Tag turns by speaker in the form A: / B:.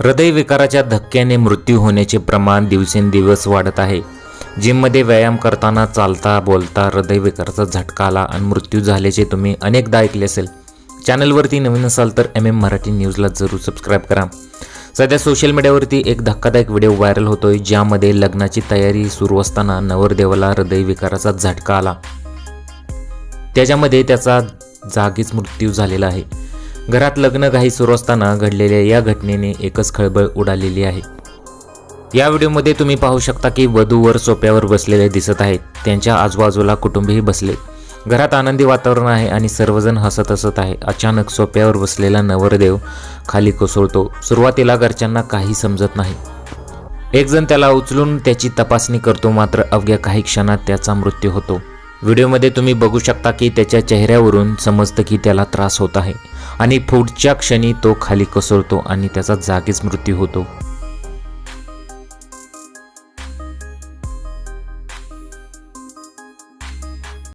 A: हृदयविकाराच्या धक्क्याने मृत्यू होण्याचे प्रमाण दिवसेंदिवस वाढत आहे. जिममध्ये व्यायाम करताना चालता बोलता हृदयविकाराचा झटका आला आणि मृत्यू झाल्याचे तुम्ही अनेकदा ऐकले असेल. चॅनलवरती नवीन असाल तर एम एम मराठी न्यूजला जरूर सबस्क्राईब करा. सध्या सोशल मीडियावरती एक धक्कादायक व्हिडिओ व्हायरल होतोय ज्यामध्ये लग्नाची तयारी सुरू असताना नवरदेवाला हृदयविकाराचा झटका आला. त्याच्यामध्ये त्याचा जागीच मृत्यू झालेला आहे. घरात लग्न काही सुरू असताना घडलेल्या या घटनेने एकच खळबळ उडालेली आहे. या व्हिडिओमध्ये तुम्ही पाहू शकता की वधूवर सोप्यावर बसलेले दिसत आहेत. त्यांच्या आजूबाजूला कुटुंबीही बसले. घरात आनंदी वातावरण आहे आणि सर्वजण हसत हसत आहे. अचानक सोप्यावर बसलेला नवरदेव खाली कोसळतो. सुरुवातीला घरच्यांना काही समजत नाही. एकजण त्याला उचलून त्याची तपासणी करतो. मात्र अवघ्या काही क्षणात त्याचा मृत्यू होतो. व्हिडिओमध्ये तुम्ही बघू शकता की त्याच्या चेहऱ्यावरून समजतं की त्याला त्रास होत आहे. आणि पुढच्या क्षणी तो खाली कोसळतो आणि त्याचा जागीच मृत्यू होतो.